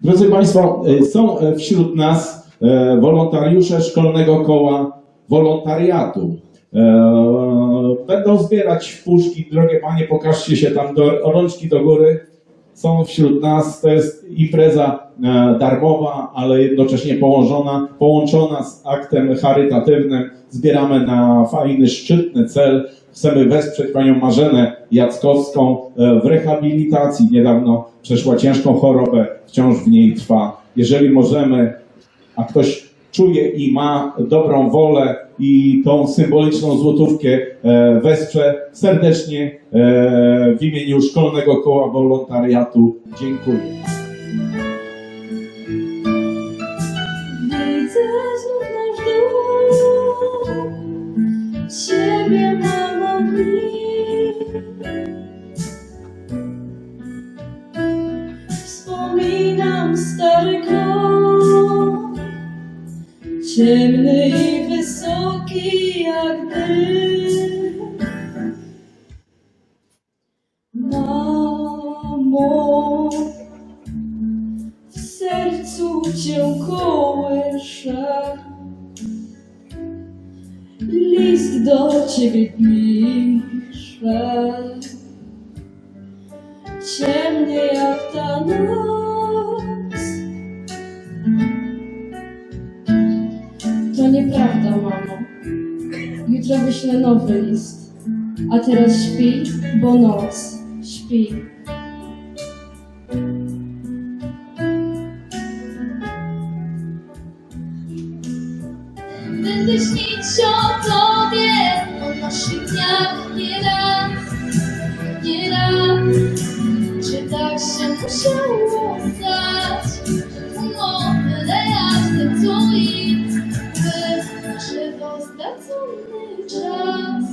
Drodzy Państwo, e, są e, wśród nas e, wolontariusze Szkolnego Koła Wolontariatu. Będą zbierać puszki, drogie Panie, pokażcie się tam, do, rączki do góry. Są wśród nas, to jest impreza e, darmowa, ale jednocześnie połączona, połączona z aktem charytatywnym. Zbieramy na fajny, szczytny cel. Chcemy wesprzeć Panią Marzenę Jackowską e, w rehabilitacji. Niedawno przeszła ciężką chorobę, wciąż w niej trwa. Jeżeli możemy, a ktoś czuje i ma dobrą wolę i tą symboliczną złotówkę e, wesprze, serdecznie e, w imieniu Szkolnego Koła Wolontariatu dziękuję. Ciemny i wysoki jak dym. Mamo, w sercu cię kołyszę. List do ciebie piszę. Ciemnie jak ta noc. To nieprawda, mamo. Jutro wyślę nowy list. A teraz śpi, bo noc. Śpi. Będę śnić o tobie, o naszych dniach nie raz, nie raz. Czy tak się musiało ostatni czas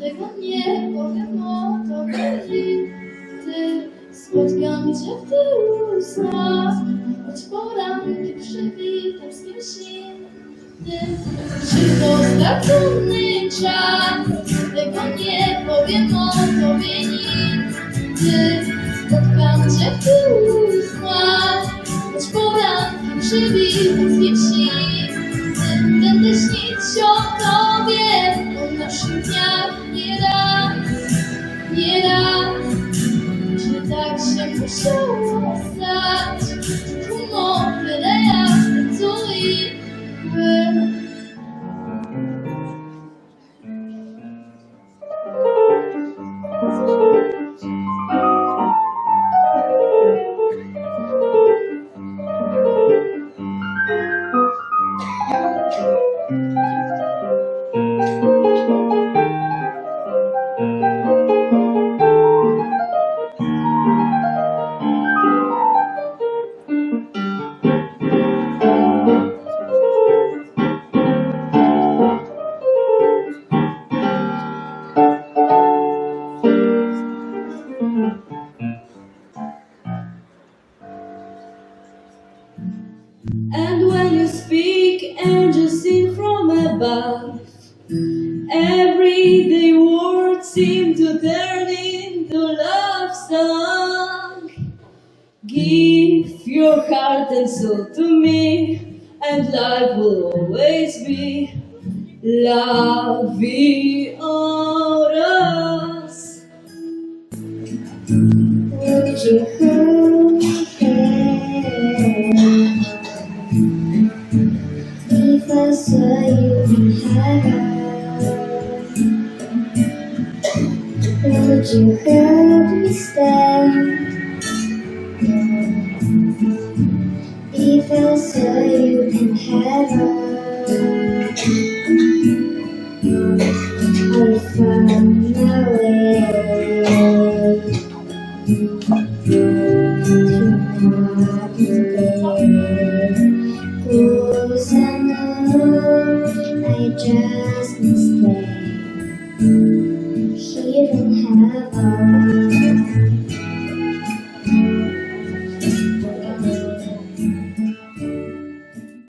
tego nie powiem o tobie nigdy. Spotkam cię w tylu snach, choć poranki przywitam z kimś innym. Czy to stracony czas? Tego nie powiem o tobie nigdy. Spotkam cię w tylu snach, choć poranki przywitam z nie raz. Czy tak się musiało above. Everyday words seem to turn into love song. Give your heart and soul to me, and life will always be la vie you should we stand? If I saw you in heaven, I'd find my way to not